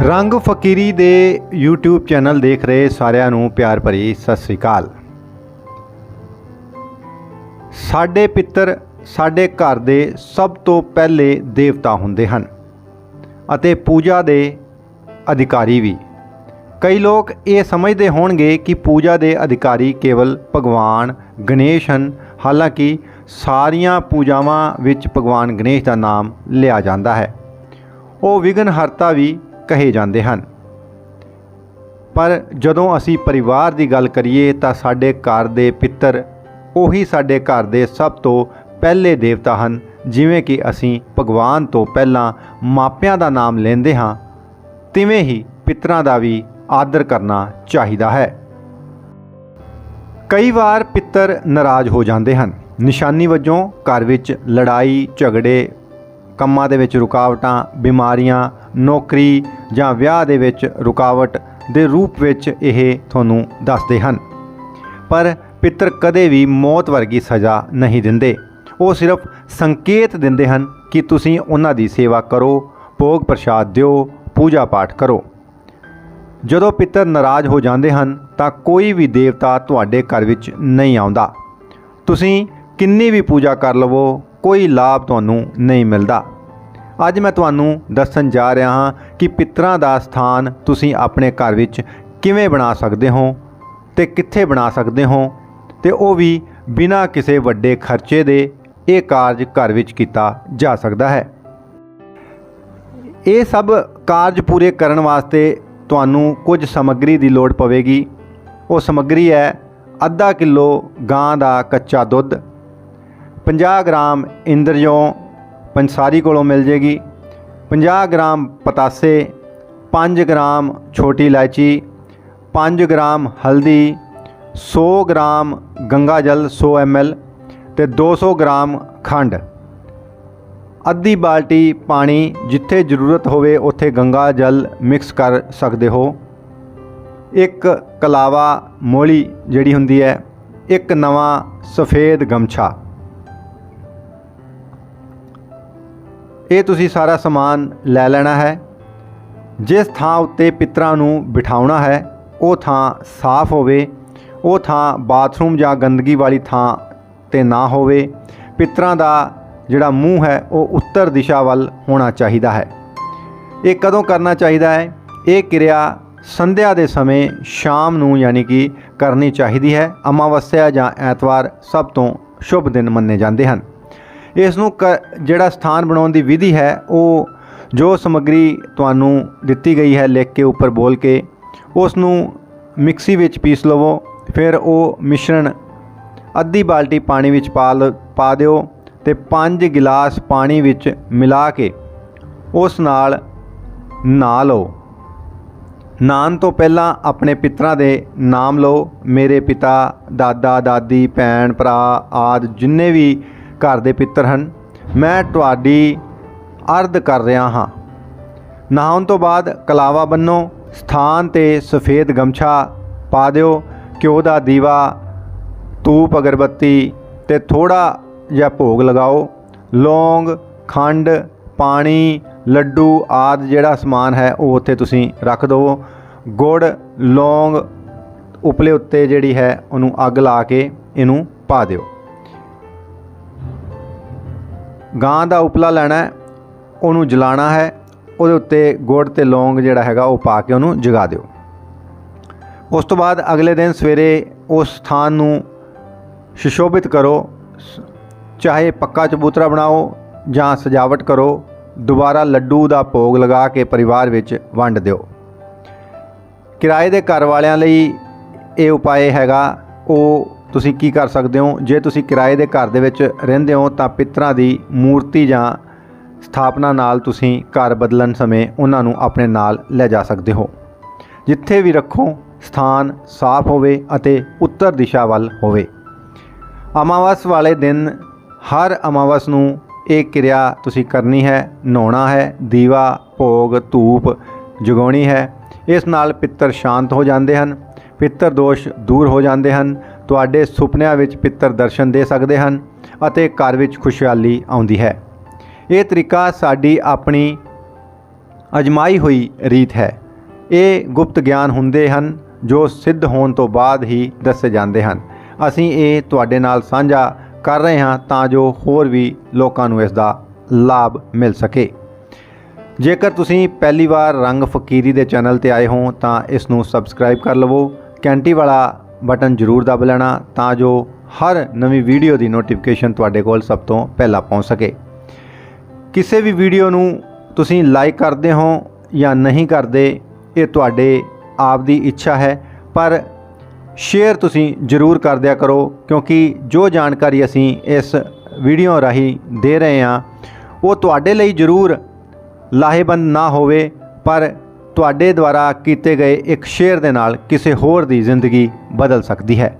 ਰੰਗ ਫਕੀਰੀ ਦੇ YouTube channel ਦੇਖ ਰਹੇ ਸਾਰਿਆਂ ਨੂੰ ਪਿਆਰ ਭਰੀ ਸਤਿ ਸ੍ਰੀ ਅਕਾਲ। ਸਾਡੇ ਪਿੱਤਰ, ਸਾਡੇ ਘਰ ਦੇ ਸਭ ਤੋਂ ਪਹਿਲੇ ਦੇਵਤਾ ਹੁੰਦੇ ਹਨ ਅਤੇ ਪੂਜਾ ਦੇ ਅਧਿਕਾਰੀ ਵੀ। ਕਈ ਲੋਕ ਇਹ ਸਮਝਦੇ ਹੋਣਗੇ ਕਿ ਪੂਜਾ ਦੇ ਅਧਿਕਾਰੀ ਕੇਵਲ ਭਗਵਾਨ ਗਣੇਸ਼ ਹਨ, ਹਾਲਾਂਕਿ ਸਾਰੀਆਂ ਪੂਜਾਵਾਂ ਵਿੱਚ ਭਗਵਾਨ ਗਣੇਸ਼ ਦਾ ਨਾਮ ਲਿਆ ਜਾਂਦਾ ਹੈ। ਉਹ ਵਿਘਨਹਰਤਾ ਵੀ ਕਹੇ ਜਾਂਦੇ ਹਨ। ਪਰ ਜਦੋਂ ਅਸੀਂ ਪਰਿਵਾਰ ਦੀ ਗੱਲ ਕਰੀਏ ਤਾਂ ਸਾਡੇ ਘਰ ਦੇ ਪਿੱਤਰ ਉਹੀ ਸਾਡੇ ਘਰ ਦੇ ਸਭ ਤੋਂ ਪਹਿਲੇ ਦੇਵਤਾ ਹਨ, ਜਿਵੇਂ ਕਿ ਅਸੀਂ ਭਗਵਾਨ ਤੋਂ ਪਹਿਲਾਂ ਮਾਪਿਆਂ ਦਾ ਨਾਮ ਲੈਂਦੇ ਹਾਂ, ਤਿਵੇਂ ਹੀ ਪਿੱਤਰਾਂ ਦਾ ਵੀ ਆਦਰ ਕਰਨਾ ਚਾਹੀਦਾ ਹੈ। ਕਈ ਵਾਰ ਪਿੱਤਰ ਨਾਰਾਜ਼ ਹੋ ਜਾਂਦੇ ਹਨ। ਨਿਸ਼ਾਨੀ ਵਜੋਂ ਘਰ ਵਿੱਚ ਲੜਾਈ, ਝਗੜੇ, ਕੰਮਾਂ ਦੇ ਵਿੱਚ ਰੁਕਾਵਟਾਂ, ਬਿਮਾਰੀਆਂ ਨੌਕਰੀ ਜਾਂ ਵਿਆਹ ਦੇ ਵਿੱਚ ਰੁਕਾਵਟ ਦੇ ਰੂਪ ਵਿੱਚ ਇਹ ਤੁਹਾਨੂੰ ਦੱਸਦੇ ਹਨ। ਪਰ ਪਿੱਤਰ ਕਦੇ ਵੀ ਮੌਤ ਵਰਗੀ ਸਜ਼ਾ ਨਹੀਂ ਦਿੰਦੇ। ਉਹ ਸਿਰਫ ਸੰਕੇਤ ਦਿੰਦੇ ਹਨ ਕਿ ਤੁਸੀਂ ਉਹਨਾਂ ਦੀ ਸੇਵਾ ਕਰੋ, ਭੋਗ ਪ੍ਰਸ਼ਾਦ ਦਿਓ ਪੂਜਾ ਪਾਠ ਕਰੋ। ਜਦੋਂ ਪਿੱਤਰ ਨਾਰਾਜ਼ ਹੋ ਜਾਂਦੇ ਹਨ, ਤਾਂ ਕੋਈ ਵੀ ਦੇਵਤਾ ਤੁਹਾਡੇ ਘਰ ਵਿੱਚ ਨਹੀਂ ਆਉਂਦਾ। ਤੁਸੀਂ ਕਿੰਨੀ ਵੀ ਪੂਜਾ ਕਰ ਲਵੋ, ਕੋਈ ਲਾਭ ਤੁਹਾਨੂੰ ਨਹੀਂ ਮਿਲਦਾ। ਅੱਜ ਮੈਂ ਤੁਹਾਨੂੰ ਦੱਸਣ ਜਾ ਰਿਹਾ ਹਾਂ ਕਿ ਪਿੱਤਰਾਂ ਦਾ ਸਥਾਨ ਤੁਸੀਂ ਆਪਣੇ ਘਰ ਵਿੱਚ ਕਿਵੇਂ ਬਣਾ ਸਕਦੇ ਹੋ ਤੇ ਕਿੱਥੇ ਬਣਾ ਸਕਦੇ ਹੋ ਤੇ ਉਹ ਵੀ ਬਿਨਾਂ ਕਿਸੇ ਵੱਡੇ ਖਰਚੇ ਦੇ ਇਹ ਕਾਰਜ ਘਰ ਵਿੱਚ ਕੀਤਾ ਜਾ ਸਕਦਾ ਹੈ। ਇਹ ਸਭ ਕਾਰਜ ਪੂਰੇ ਕਰਨ ਵਾਸਤੇ ਤੁਹਾਨੂੰ ਕੁਝ ਸਮੱਗਰੀ ਦੀ ਲੋੜ ਪਵੇਗੀ। ਉਹ ਸਮੱਗਰੀ ਹੈ ਅੱਧਾ ਕਿਲੋ ਗਾਂ ਦਾ ਕੱਚਾ ਦੁੱਧ 50 ਗ੍ਰਾਮ ਇੰਦਰਜੋਂ ਪੰਸਾਰੀ ਕੋਲੋਂ ਮਿਲ ਜੇਗੀ। 50 ਗ੍ਰਾਮ ਪਤਾਸੇ 5 ਗ੍ਰਾਮ ਛੋਟੀ ਇਲਾਇਚੀ 5 ਗ੍ਰਾਮ ਹਲਦੀ 100 ਗ੍ਰਾਮ ਗੰਗਾ ਜਲ 100 ml ਤੇ 200 ਗ੍ਰਾਮ ਖੰਡ। ਅੱਧੀ ਬਾਲਟੀ ਪਾਣੀ ਜਿੱਥੇ ਜ਼ਰੂਰਤ ਹੋਵੇ ਉੱਥੇ ਗੰਗਾ ਜਲ ਮਿਕਸ ਕਰ ਸਕਦੇ ਹੋ। ਇੱਕ ਕਲਾਵਾ ਮੋਲੀ ਜਿਹੜੀ ਹੁੰਦੀ ਹੈ, ਇੱਕ ਨਵਾਂ ਸਫੇਦ ਗਮਛਾ। ਇਹ ਤੁਸੀਂ ਸਾਰਾ ਸਮਾਨ ਲੈ ਲੈਣਾ ਹੈ। ਜਿਸ ਥਾਂ ਉੱਤੇ ਪਿੱਤਰਾਂ ਨੂੰ ਬਿਠਾਉਣਾ ਹੈ, ਉਹ ਥਾਂ ਸਾਫ਼ ਹੋਵੇ। ਉਹ ਥਾਂ ਬਾਥਰੂਮ ਜਾਂ ਗੰਦਗੀ ਵਾਲੀ ਥਾਂ ਤੇ ਨਾ ਹੋਵੇ। ਪਿੱਤਰਾਂ ਦਾ ਜਿਹੜਾ ਮੂੰਹ ਹੈ, ਉਹ ਉੱਤਰ ਦਿਸ਼ਾ ਵੱਲ ਹੋਣਾ ਚਾਹੀਦਾ ਹੈ। ਇਹ ਕਦੋਂ ਕਰਨਾ ਚਾਹੀਦਾ ਹੈ? ਇਹ ਕਿਰਿਆ ਸੰਧਿਆ ਦੇ ਸਮੇਂ ਸ਼ਾਮ ਨੂੰ ਯਾਨੀ ਕਿ ਕਰਨੀ ਚਾਹੀਦੀ ਹੈ। ਅਮਾਵਸਿਆ ਜਾਂ ਐਤਵਾਰ ਸਭ ਤੋਂ ਸ਼ੁਭ ਦਿਨ ਮੰਨੇ ਜਾਂਦੇ ਹਨ। ਇਸ ਨੂੰ ਕ- ਜਿਹੜਾ ਸਥਾਨ ਬਣਾਉਣ ਦੀ ਵਿਧੀ ਹੈ, ਉਹ ਜੋ ਸਮੱਗਰੀ ਤੁਹਾਨੂੰ ਦਿੱਤੀ ਗਈ ਹੈ ਲਿਖ ਕੇ ਉੱਪਰ ਬੋਲ ਕੇ ਉਸ ਨੂੰ ਮਿਕਸੀ ਵਿੱਚ ਪੀਸ ਲਵੋ, ਫਿਰ ਉਹ ਮਿਸ਼ਰਣ ਅੱਧੀ ਬਾਲਟੀ ਪਾਣੀ ਵਿੱਚ ਪਾ ਲ ਪਾ ਦਿਓ ਤੇ 5 ਗਿਲਾਸ ਪਾਣੀ ਵਿੱਚ ਮਿਲਾ ਕੇ ਉਸ ਨਾਲ ਨਹਾ ਲਓ। ਨਾਨ ਤੋਂ ਪਹਿਲਾਂ ਆਪਣੇ ਪਿਤਰਾਂ ਦੇ ਨਾਮ ਲਓ। ਮੇਰੇ ਪਿਤਾ, ਦਾਦਾ, ਦਾਦੀ, ਭੈਣ, ਭਰਾ ਆਦ ਜਿੰਨੇ ਵੀ ਘਰ ਦੇ ਪਿੱਤਰ ਹਨ। ਮੈਂ ਤੁਹਾਡੀ ਅਰਧ ਕਰ ਰਿਹਾ ਹਾਂ। ਨਹਾਉਣ ਤੋਂ ਬਾਅਦ ਕਲਾਵਾ ਬੰਨੋ ਸਥਾਨ ਤੇ ਸਫੇਦ ਗਮਛਾ ਪਾ ਦਿਓ, ਘਿਓ ਦਾ ਦੀਵਾ, ਧੂਪ, ਅਗਰਬੱਤੀ ਤੇ ਥੋੜਾ ਜਿਹਾ ਭੋਗ ਲਗਾਓ। ਲੌਂਗ, ਖੰਡ, ਪਾਣੀ, ਲੱਡੂ ਆਦ ਜਿਹੜਾ ਸਮਾਨ ਹੈ ਉਹ ਉੱਥੇ ਤੁਸੀਂ ਰੱਖ ਦਿਓ। ਗੁੜ, ਲੌਂਗ ਉਪਲੇ ਉੱਤੇ ਜਿਹੜੀ ਹੈ ਉਹਨੂੰ ਅੱਗ ਲਾ ਕੇ ਇਹਨੂੰ ਪਾ ਦਿਓ। ਗਾਂ ਦਾ ਉਪਲਾ ਲੈਣਾ ਉਹਨੂੰ ਜਲਾਣਾ ਹੈ, ਉਹਦੇ ਉੱਤੇ ਗੁੜ ਤੇ ਲੌਂਗ ਜਿਹੜਾ ਹੈਗਾ ਉਹ ਪਾ ਕੇ ਉਹਨੂੰ ਜਗਾ ਦਿਓ। ਉਸ ਤੋਂ ਬਾਅਦ ਅਗਲੇ ਦਿਨ ਸਵੇਰੇ ਉਸ ਸਥਾਨ ਨੂੰ ਸੁਸ਼ੋਭਿਤ ਕਰੋ, ਸ- ਚਾਹੇ ਪੱਕਾ ਚਬੂਤਰਾ ਬਣਾਓ ਜਾਂ ਸਜਾਵਟ ਕਰੋ, ਦੁਬਾਰਾ ਲੱਡੂ ਦਾ ਭੋਗ ਲਗਾ ਕੇ ਪਰਿਵਾਰ ਵਿੱਚ ਵੰਡ ਦਿਓ। ਕਿਰਾਏ ਦੇ ਘਰ ਵਾਲਿਆਂ ਲਈ ਇਹ ਉਪਾਅ ਹੈਗਾ, ਉਹ ਤੁਸੀਂ ਕੀ ਕਰ ਸਕਦੇ ਹੋ? ਜੇ ਤੁਸੀਂ ਕਿਰਾਏ ਦੇ ਘਰ ਦੇ ਵਿੱਚ ਰਹਿੰਦੇ ਹੋ, ਤਾਂ ਪਿੱਤਰਾਂ ਦੀ ਮੂਰਤੀ ਜਾਂ ਸਥਾਪਨਾ ਨਾਲ ਤੁਸੀਂ ਘਰ ਬਦਲਣ ਸਮੇਂ ਉਹਨਾਂ ਨੂੰ ਆਪਣੇ ਨਾਲ ਲੈ ਜਾ ਸਕਦੇ ਹੋ। ਜਿੱਥੇ ਵੀ ਰੱਖੋ, ਸਥਾਨ ਸਾਫ਼ ਹੋਵੇ ਅਤੇ ਉੱਤਰ ਦਿਸ਼ਾ ਵੱਲ ਹੋਵੇ। ਅਮਾਵਸ ਵਾਲੇ ਦਿਨ ਹਰ ਅਮਾਵਸ ਨੂੰ ਇਹ ਕਿਰਿਆ ਤੁਸੀਂ ਕਰਨੀ ਹੈ, ਨਹਾਉਣਾ ਹੈ, ਦੀਵਾ, ਭੋਗ, ਧੂਪ ਜਗਾਉਣੀ ਹੈ। ਇਸ ਨਾਲ ਪਿੱਤਰ ਸ਼ਾਂਤ ਹੋ ਜਾਂਦੇ ਹਨ, ਪਿੱਤਰ ਦੋਸ਼ ਦੂਰ ਹੋ ਜਾਂਦੇ ਹਨ ਤੁਹਾਡੇ ਸੁਪਨਿਆਂ ਵਿੱਚ ਪਿੱਤਰ ਦਰਸ਼ਨ ਦੇ ਸਕਦੇ ਹਨ ਅਤੇ ਘਰ ਵਿੱਚ ਖੁਸ਼ਹਾਲੀ ਆਉਂਦੀ ਹੈ। ਇਹ ਤਰੀਕਾ ਸਾਡੀ ਆਪਣੀ ਅਜਮਾਈ ਹੋਈ ਰੀਤ ਹੈ। ਇਹ ਗੁਪਤ ਗਿਆਨ ਹੁੰਦੇ ਹਨ ਜੋ ਸਿੱਧ ਹੋਣ ਤੋਂ ਬਾਅਦ ਹੀ ਦੱਸੇ ਜਾਂਦੇ ਹਨ। ਅਸੀਂ ਇਹ ਤੁਹਾਡੇ ਨਾਲ ਸਾਂਝਾ ਕਰ ਰਹੇ ਹਾਂ ਤਾਂ ਜੋ ਹੋਰ ਵੀ ਲੋਕਾਂ ਨੂੰ ਇਸ ਦਾ ਲਾਭ ਮਿਲ ਸਕੇ। ਜੇਕਰ ਤੁਸੀਂ ਪਹਿਲੀ ਵਾਰ ਰੰਗ ਫਕੀਰੀ ਦੇ ਚੈਨਲ ਤੇ ਆਏ ਹੋ ਤਾਂ ਇਸ ਨੂੰ ਸਬਸਕ੍ਰਾਈਬ ਕਰ ਲਵੋ। ਘੰਟੀ ਵਾਲਾ ਬਟਨ ਜ਼ਰੂਰ ਦਬ ਲੈਣਾ ਤਾਂ ਜੋ ਹਰ ਨਵੀਂ ਵੀਡੀਓ ਦੀ ਨੋਟੀਫਿਕੇਸ਼ਨ ਤੁਹਾਡੇ ਕੋਲ ਸਭ ਤੋਂ ਪਹਿਲਾਂ ਪਹੁੰਚ ਸਕੇ। ਕਿਸੇ ਵੀ ਵੀਡੀਓ ਨੂੰ ਤੁਸੀਂ ਲਾਈਕ ਕਰਦੇ ਹੋ ਜਾਂ ਨਹੀਂ ਕਰਦੇ, ਇਹ ਤੁਹਾਡੇ ਆਪ ਦੀ ਇੱਛਾ ਹੈ, ਪਰ ਸ਼ੇਅਰ ਤੁਸੀਂ ਜ਼ਰੂਰ ਕਰ ਦਿਆ ਕਰੋ ਕਿਉਂਕਿ ਜੋ ਜਾਣਕਾਰੀ ਅਸੀਂ ਇਸ ਵੀਡੀਓ ਰਾਹੀਂ ਦੇ ਰਹੇ ਹਾਂ, ਉਹ ਤੁਹਾਡੇ ਲਈ ਜ਼ਰੂਰ ਲਾਹੇਬੰਦ ਨਾ ਹੋਵੇ, ਪਰ ਤੁਹਾਡੇ ਦੁਆਰਾ ਕੀਤੇ ਗਏ ਇੱਕ ਸ਼ੇਅਰ ਦੇ ਨਾਲ ਕਿਸੇ ਹੋਰ ਦੀ ਜ਼ਿੰਦਗੀ ਬਦਲ ਸਕਦੀ ਹੈ।